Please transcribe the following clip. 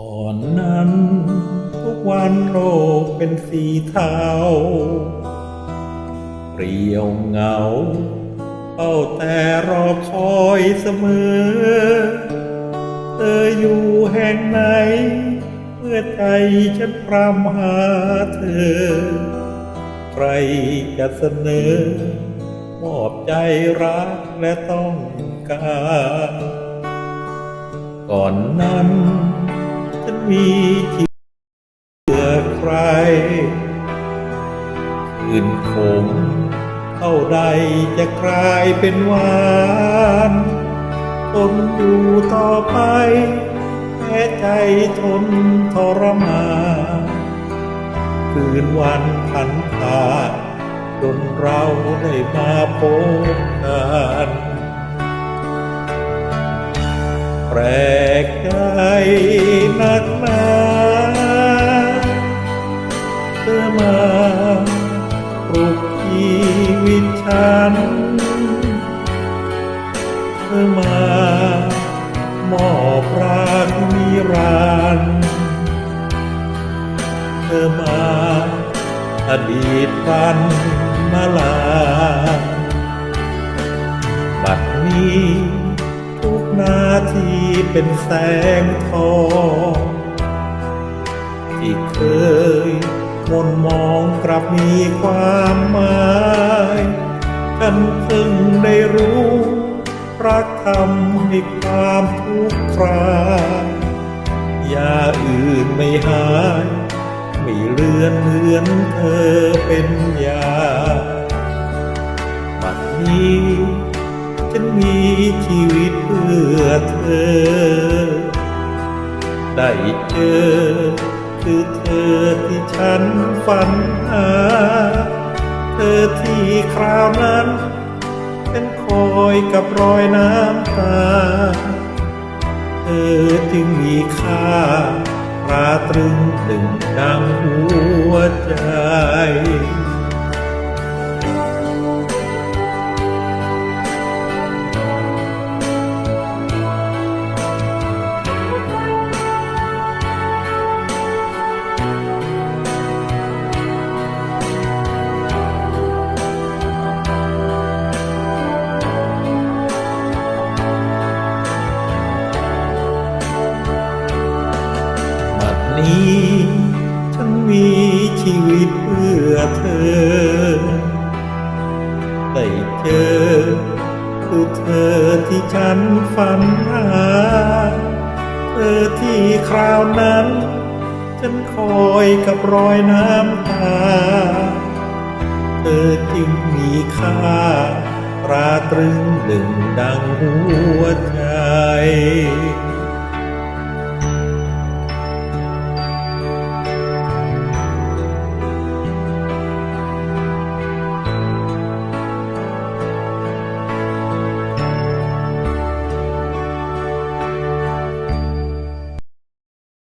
ก่อนนั้น ทุกวันโลกเป็นสีเทาเปรียวเหงาเอาแต่รอคอยเสมอ เธออยู่แห่งไหน เมื่อใจฉันพรำหาเธอ ใครจะเสนอ มอบใจรักและต้องการ ก่อนนั้น ฉันมีที่เพื่อใคร คืนคงเท่าใดจะกลายเป็นหวานทนอยู่ต่อไปแม้ใจทนทรมานคืนวันพันผ่านจนเราได้มาพบกันแปล กใจนักหนาเธอมาปลุกชีวิตฉัน เธอมามอบรักนิรันดร์เธอมาอดีตพันมาลา บัดนี้ นาทีเป็นแสงทองที่เคยมนมองกลับมีความหมายฉันเพิ่งได้รู้รักทำให้ความทุกข์ครายาอื่นไม่หาย ไม่เลือนเหมือนเธอเป็นยาบัดนี้ฉันมีชีวิต เธอ ได้เจอ คือเธอที่ฉันฝันหา เธอที่คราวนั้นฉันคอยกับรอยน้ำตา เธอจึงมีค่าราตรึงตึงดังหัวใจ เธอ ได้เจอคือเธอที่ฉันฝันหา เธอที่คราวนั้น ฉันคอยกับรอยน้ำตา เธอจึงมีค่าราตรึงหนึ่งดังหัวใจ